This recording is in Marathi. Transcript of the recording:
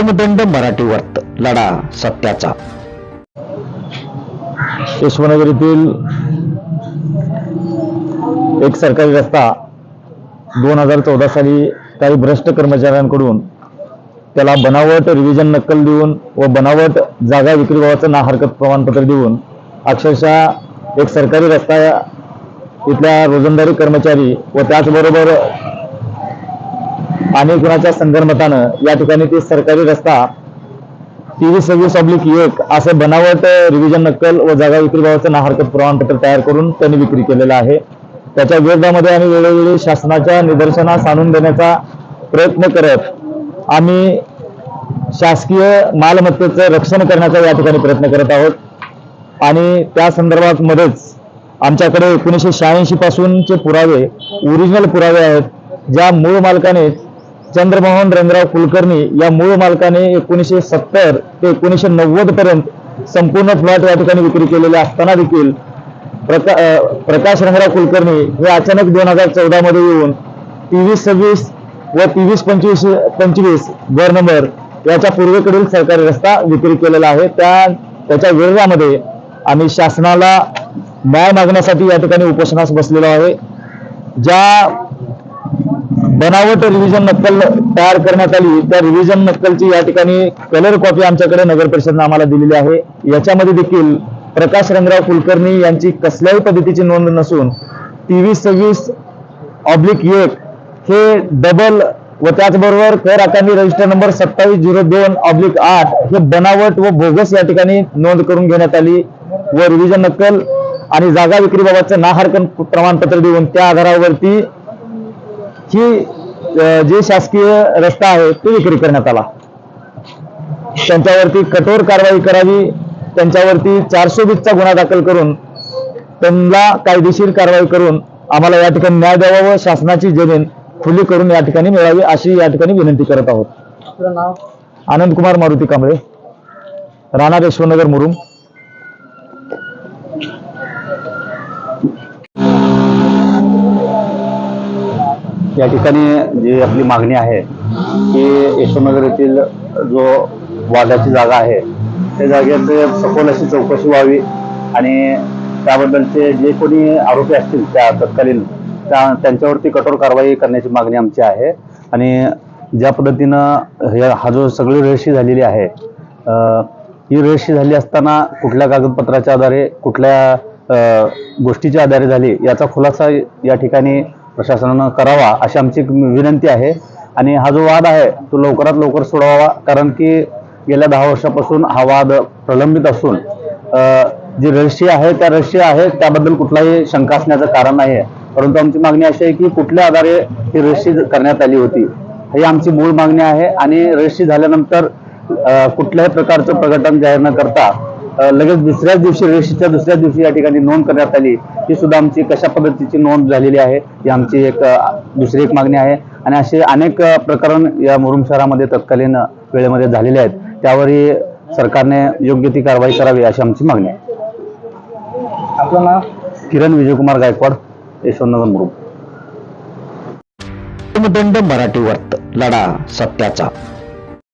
दंड मराठी वर्त लढा सत्याचा. यशवनगर येथील एक सरकारी रस्ता दोन हजार चौदा साली काही भ्रष्ट कर्मचाऱ्यांकडून त्याला बनावट रिव्हिजन नक्कल देऊन व बनावट जागा विक्री भावाचं ना हरकत प्रमाणपत्र देऊन अक्षरशः एक सरकारी रस्ता इथल्या रोजंदारी कर्मचारी व त्याचबरोबर आणि कुणाच्या संगनमतानं या ठिकाणी ते सरकारी रस्ता तेवीस सव्वीस ऑब्लिक एक असं बनावट रिव्हिजन नक्कल व जागा विक्रीभावाचं ना हरकत प्रमाणपत्र तयार करून त्यांनी विक्री केलेलं आहे. त्याच्या विरोधामध्ये आम्ही वेळोवेळी शासनाच्या निदर्शनास आणून देण्याचा प्रयत्न करत आम्ही शासकीय मालमत्तेचं रक्षण करण्याचा या ठिकाणी प्रयत्न करत आहोत. आणि त्या संदर्भात मध्येच आमच्याकडे एकोणीसशे शहाऐंशी पासूनचे पुरावे ओरिजिनल पुरावे आहेत ज्या मूळ मालकाने चंद्रमोहन रंगराव कुलकर्णी या मूळ मालकाने एकोणीसशे सत्तर ते एकोणीसशे नव्वद पर्यंत संपूर्ण फ्लॅट या ठिकाणी विक्री केलेले असताना देखील प्रका प्रकाश रंगराव कुलकर्णी हे अचानक दोन हजार चौदा मध्ये येऊन तेवीस सव्वीस व तेवीस पंचवीस पंचवीस घर नंबर याच्या पूर्वेकडील सरकारी रस्ता विक्री केलेला आहे. त्या त्याच्या विरोधामध्ये आम्ही शासनाला न्याय मागण्यासाठी या ठिकाणी उपोषणास बसलेलो आहे. ज्या बनावट रिव्हिजन नक्कल तयार करण्यात आली त्या रिव्हिजन नक्कलची या ठिकाणी कलर कॉपी आमच्याकडे नगर परिषदनं आम्हाला दिलेली आहे. याच्यामध्ये देखील प्रकाश रंगराव कुलकर्णी यांची कसल्याही पद्धतीची नोंद नसून तेवीस सव्वीस ऑब्लिक एक हे डबल व त्याचबरोबर कर आकारणी रजिस्टर नंबर सत्तावीस झिरो दोन ऑब्लिक आठ हे बनावट व बोगस या ठिकाणी नोंद करून घेण्यात आली व रिव्हिजन नक्कल आणि जागा विक्रीबाबतचं नाहरकन प्रमाणपत्र देऊन त्या आधारावरती ही जे शासकीय रस्ता आहे तो विक्री करण्यात आला. त्यांच्यावरती कठोर कारवाई करावी त्यांच्यावरती चारशे वीसचा गुन्हा दाखल करून त्यांना कायदेशीर कारवाई करून आम्हाला या ठिकाणी न्याय द्यावा व शासनाची जमीन खुली करून या ठिकाणी मिळावी अशी या ठिकाणी विनंती करत आहोत. आनंद कुमार मारुती कांबळे राणा यशवनगर मुरुम. या ठिकाणी जी आपली मागणी आहे की यशवनगर येथील जो वादाची जागा आहे त्या जागेत सखोल अशी चौकशी व्हावी आणि त्याबद्दलचे जे कोणी आरोपी असतील त्या तत्कालीन त्या त्यांच्यावरती कठोर कारवाई करण्याची मागणी आमची आहे. आणि ज्या पद्धतीनं हे हा जो सगळी रहशी झालेली आहे ही रहशी झाली असताना कुठल्या कागदपत्राच्या आधारे कुठल्या गोष्टीच्या आधारे झाली याचा खुलासा या ठिकाणी प्रशासनानं करावा अशी आमची विनंती आहे. आणि हा जो वाद आहे तो लवकरात लवकर सोडवावा. कारण की गेल्या दहा वर्षापासून हा वाद प्रलंबित असून जी रहस्य आहे त्या रहस्य आहे त्याबद्दल कुठलाही शंका असण्याचं कारण नाही आहे परंतु आमची मागणी अशी आहे की कुठल्या आधारे ही रहस्य करण्यात आली होती ही आमची मूळ मागणी आहे. आणि रहस्य झाल्यानंतर कुठल्याही प्रकारचं प्रकटन जाहीर न करता लगेच दुसऱ्याच दिवशी रजिस्ट्रीच्या दुसऱ्याच दिवशी या ठिकाणी नोंद करण्यात आली. ही सुद्धा आमची कशा पद्धतीची नोंद झालेली आहे ही आमची एक दुसरी एक मागणी आहे. आणि असे अनेक प्रकरण या मुरुम शहरामध्ये तत्कालीन वेळेमध्ये झालेले आहेत. त्यावरही सरकारने योग्य ती कारवाई करावी अशी आमची मागणी आहे. आपलं नाव? किरण विजयकुमार गायकवाड यशवंतनगर मुरुम. दंड मराठी वर्त लढा सत्याचा.